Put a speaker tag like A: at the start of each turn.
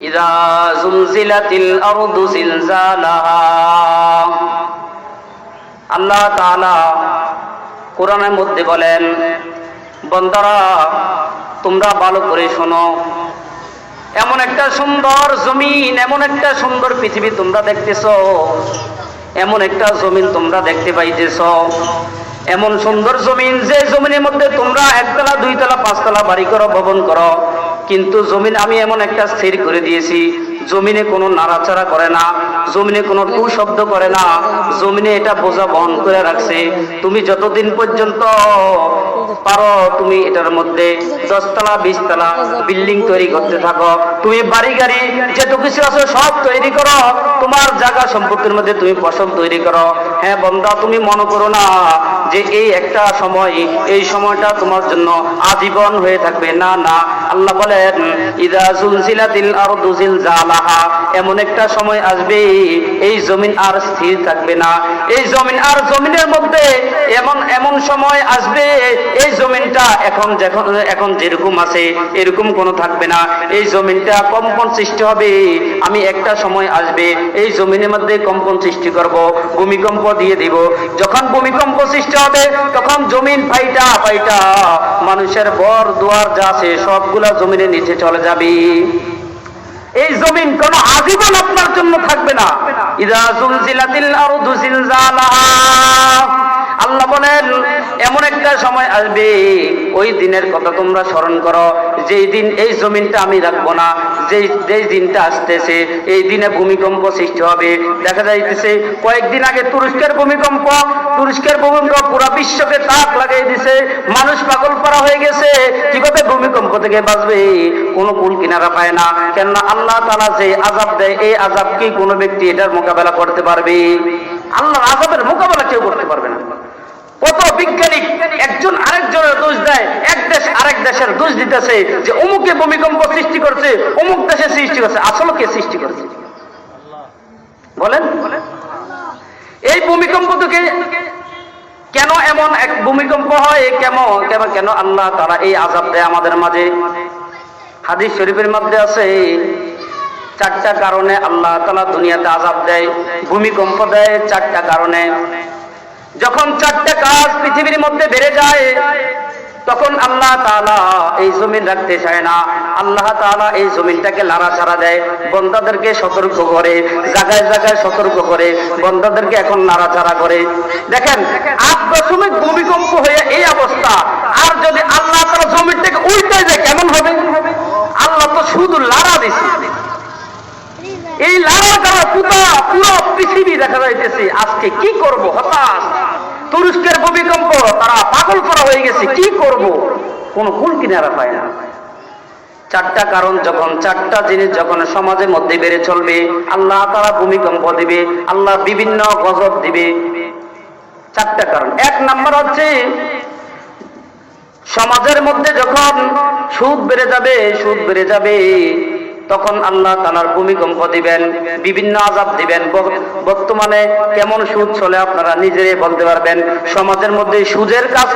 A: إذا زلزلت الأرض زلزالها আল্লাহ তাআলা কোরআনের মধ্যে বলেন বন্দারা তোমরা ভালো করে শোনো এমন একটা সুন্দর জমিন এমন একটা সুন্দর পৃথিবী তোমরা দেখতেছো এমন একটা জমিন তোমরা দেখতে পাইতেছ এমন সুন্দর জমিন যে জমিনের মধ্যে তোমরা একতলা দুইতলা পাঁচতলা বাড়ি করো ভবন করো কিন্তু জমিন আমি এমন একটা স্থির করে দিয়েছি জমিনে কোনো নাড়াচাড়া করে না, জমিনে কোনো টু শব্দ করে না, জমিনে এটা বোঝা বহন করে রাখছে। তুমি যতদিন পর্যন্ত পারো তুমি এটার মধ্যে দশতলা, বিশতলা বিল্ডিং তৈরি করতে থাকো। তুমি বাড়ি গাড়ি যেত কিছু আছে সব তৈরি করো। তোমার জায়গা সম্পত্তির মধ্যে তুমি ফসল তৈরি করো। হ্যাঁ বন্ধা তুমি মনে করো না যে এই একটা সময়, এই সময়টা তোমার জন্য আজীবন হয়ে থাকবে। না না। আল্লাহ বলেন, ইদা জুলজিলাতিল আরদু জিলজালাহা এমন একটা সময় আসবে, এই জমিন আর স্থির থাকবে না। এই জমিন আর জমিনের মধ্যে এমন এমন সময় আসবে, এই জমিনটা এখন যখন, এখন যেরকম আছে, এরকম কোনো থাকবে না। এই জমিনটা কম্পন সৃষ্টি হবে, আমি একটা সময় আসবে, এই জমিনের মধ্যে কম্পন সৃষ্টি করব, ভূমিকম্প দিয়ে দিব। যখন ভূমিকম্প সৃষ্টি হবে, তখন জমিন ফাইটা ফাইটা, মানুষের বর দুয়ার যা আছে, সবগুলা জমিনের নিচে চলে যাবে। এই জমিন কোন আজীবন আপনার জন্য থাকবে না। ইদা জুলজিলাতিল আরদু জিলজালাহা। সময় আসবে, ওই দিনের কথা তোমরা স্মরণ করো। যেই দিন এই জমিনটা আমি রাখব না, যেই যেই দিনটা আসতেছে, এই দিনে ভূমিকম্প সৃষ্টি হবে। দেখা যাইতেছে, কয়েকদিন আগে তুরস্কের ভূমিকম্প তুরস্কের ভূমিকম্প পুরো বিশ্বকে তাক লাগিয়ে দিছে। মানুষ পাগল পারা হয়ে গেছে। কীভাবে ভূমিকম্প থেকে বাঁচবে। কোনো কুল কিনারা পায় না। কেননা আল্লাহ তালা যে আজাব দেয়, এই আজাব কি কোনো ব্যক্তি এটার মোকাবেলা করতে পারবে। আল্লাহর আজাবের মোকাবেলা কেউ করতে পারবে না। কত বিজ্ঞানী একজন আরেকজনের দোষ দেয়, এক দেশ আরেক দেশের দোষ দিতেছে যে অমুকে ভূমিকম্প সৃষ্টি করছে, অমুক দেশে সৃষ্টি করছে, আসলে কে সৃষ্টি করছে? বলেন। এই ভূমিকম্প থেকে কেন এমন এক ভূমিকম্প হয়? কেমন কেন কেন আল্লাহ তারা এই আজাব দেয় আমাদের মাঝে? হাদিস শরীফের মধ্যে আছে, চারটা কারণে আল্লাহ তালা দুনিয়াতে আজাব দেয়, ভূমিকম্প দেয় চারটা কারণে। যখন চারটা কাজ পৃথিবীর মধ্যে বেড়ে যায়, তখন আল্লাহ এই জমিন রাখতে চায় না। আল্লাহ এই জমিনটাকে লাড়াছাড়া দেয়, বন্দাদেরকে সতর্ক করে, জায়গায় জায়গায় সতর্ক করে, বন্দাদেরকে এখন নাড়াচাড়া করে। দেখেন, আট দশমিক ভূমিকম্প হয়ে এই অবস্থা। আর যদি আল্লাহ তাআলা জমিনটাকে উল্টে যায় কেমন হবে আল্লাহ তো শুধু লাড়া দিছে এই লাড়া দ্বারা পুরো পুরো পৃথিবী দেখা যাইতেছে, আজকে কি করব? হতাশ। তুরস্কের ভূমিকম্প, তারা পাগল করা হয়ে গেছে, কি করব? কোন কুল কিনারা পায় না। চারটা কারণ যখন, চারটা জিনিস যখন সমাজের মধ্যে বেড়ে চলবে, আল্লাহ তারা ভূমিকম্প দিবে, আল্লাহ বিভিন্ন গজব দিবে। চারটা কারণ। এক নাম্বার হচ্ছে, সমাজের মধ্যে যখন সুদ বেড়ে যাবে, সুদ বেড়ে যাবে। তখন আল্লাহ তালার ভূমিকম্প দিবেন, বিভিন্ন আজাব দিবেন। বর্তমানে কেমন সুদ চলে আপনারা নিজেরাই বলতে পারবেন। সমাজের মধ্যে সুদের কাজ